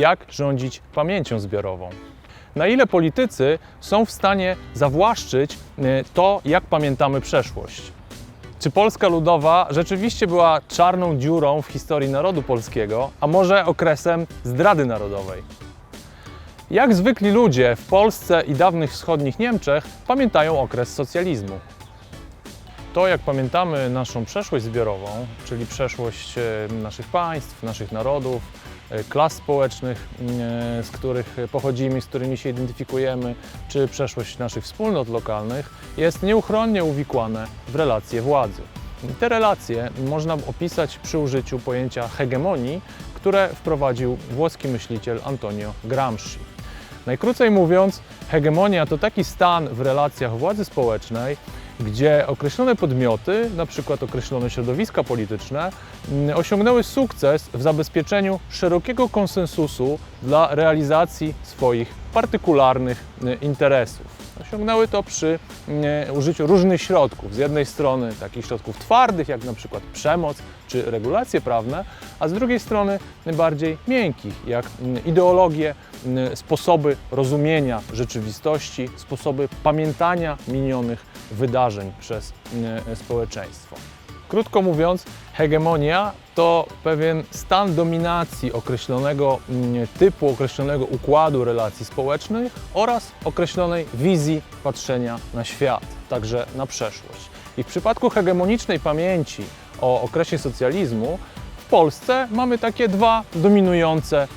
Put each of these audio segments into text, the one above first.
jak rządzić pamięcią zbiorową. Na ile politycy są w stanie zawłaszczyć e, to, jak pamiętamy przeszłość. Czy Polska Ludowa rzeczywiście była czarną dziurą w historii narodu polskiego, a może okresem zdrady narodowej? Jak zwykli ludzie w Polsce i dawnych wschodnich Niemczech pamiętają okres socjalizmu? To, jak pamiętamy naszą przeszłość zbiorową, czyli przeszłość e, naszych państw, naszych narodów, klas społecznych, e, z których pochodzimy, z którymi się identyfikujemy, czy przeszłość naszych wspólnot lokalnych, jest nieuchronnie uwikłane w relacje władzy. Te relacje można opisać przy użyciu pojęcia hegemonii, które wprowadził włoski myśliciel Antonio Gramsci. Najkrócej mówiąc, hegemonia to taki stan w relacjach władzy społecznej, gdzie określone podmioty, na przykład określone środowiska polityczne, mm, osiągnęły sukces w zabezpieczeniu szerokiego konsensusu dla realizacji swoich partykularnych y, interesów. Osiągnęły to przy użyciu różnych środków. Z jednej strony takich środków twardych, jak na przykład przemoc czy regulacje prawne, a z drugiej strony bardziej miękkich, jak y, ideologie, y, sposoby rozumienia rzeczywistości, sposoby pamiętania minionych wydarzeń przez y, społeczeństwo. Krótko mówiąc, hegemonia to pewien stan dominacji określonego mm, typu, określonego układu relacji społecznych oraz określonej wizji patrzenia na świat, także na przeszłość. I w przypadku hegemonicznej pamięci o okresie socjalizmu w Polsce mamy takie dwa dominujące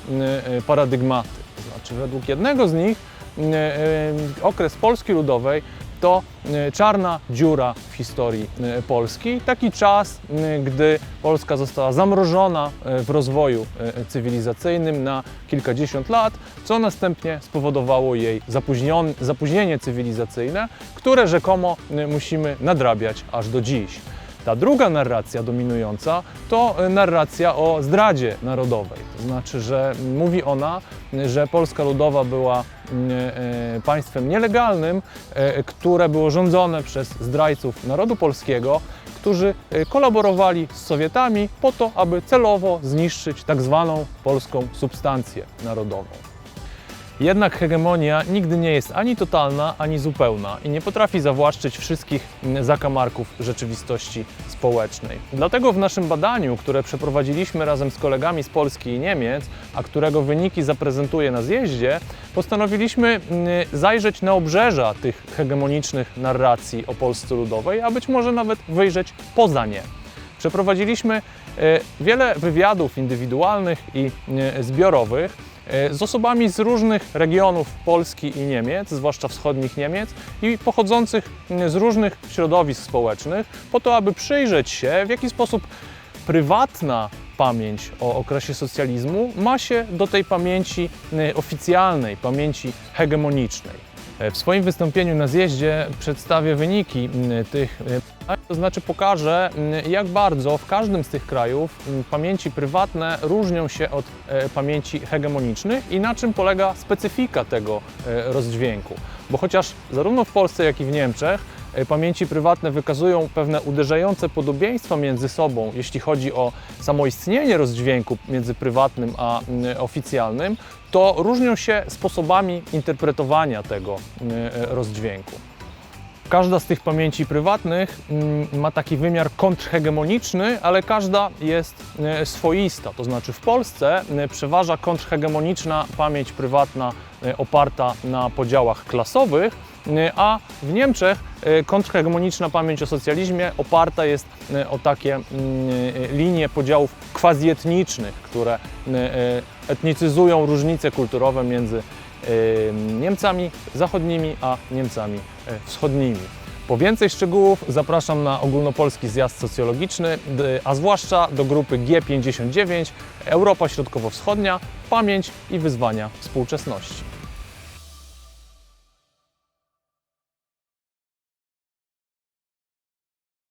y, y, paradygmaty. To znaczy, według jednego z nich y, y, okres Polski Ludowej to y, czarna dziura w historii y, Polski. Taki czas, y, gdy Polska została zamrożona w rozwoju cywilizacyjnym na kilkadziesiąt lat, co następnie spowodowało jej zapóźnienie cywilizacyjne, które rzekomo musimy nadrabiać aż do dziś. Ta druga narracja dominująca to narracja o zdradzie narodowej. To znaczy, że mówi ona, że Polska Ludowa była państwem nielegalnym, y, które było rządzone przez zdrajców narodu polskiego, którzy y, kolaborowali z Sowietami po to, aby celowo zniszczyć tak zwaną polską substancję narodową. Jednak hegemonia nigdy nie jest ani totalna, ani zupełna i nie potrafi zawłaszczyć wszystkich zakamarków rzeczywistości społecznej. Dlatego w naszym badaniu, które przeprowadziliśmy razem z kolegami z Polski i Niemiec, a którego wyniki zaprezentuję na zjeździe, postanowiliśmy mm, zajrzeć na obrzeża tych hegemonicznych narracji o Polsce Ludowej, a być może nawet wyjrzeć poza nie. Przeprowadziliśmy e, wiele wywiadów indywidualnych i e, zbiorowych z osobami z różnych regionów Polski i Niemiec, zwłaszcza wschodnich Niemiec, i pochodzących m, z różnych środowisk społecznych, po to, aby przyjrzeć się, w jaki sposób prywatna pamięć o okresie socjalizmu ma się do tej pamięci e, oficjalnej, pamięci hegemonicznej. E, W swoim wystąpieniu na zjeździe przedstawię wyniki m, tych e, to znaczy pokażę, m, jak bardzo w każdym z tych krajów m, pamięci prywatne różnią się od e, pamięci hegemonicznych i na czym polega specyfika tego e, rozdźwięku. Bo chociaż zarówno w Polsce, jak i w Niemczech e, pamięci prywatne wykazują pewne uderzające podobieństwa między sobą, jeśli chodzi o samoistnienie rozdźwięku między prywatnym a mm, oficjalnym, to różnią się sposobami interpretowania tego mm, rozdźwięku. Każda z tych pamięci prywatnych mm, ma taki wymiar kontrhegemoniczny, ale każda jest e, swoista. To znaczy w Polsce e, przeważa kontrhegemoniczna pamięć prywatna e, oparta na podziałach klasowych, a w Niemczech kontrhegemoniczna pamięć o socjalizmie oparta jest o takie mm, linie podziałów quasi-etnicznych, które etnicyzują różnice kulturowe między Niemcami zachodnimi a Niemcami e, wschodnimi. Po więcej szczegółów zapraszam na ogólnopolski zjazd socjologiczny, a zwłaszcza do grupy G59 Europa Środkowo-Wschodnia Pamięć i wyzwania współczesności.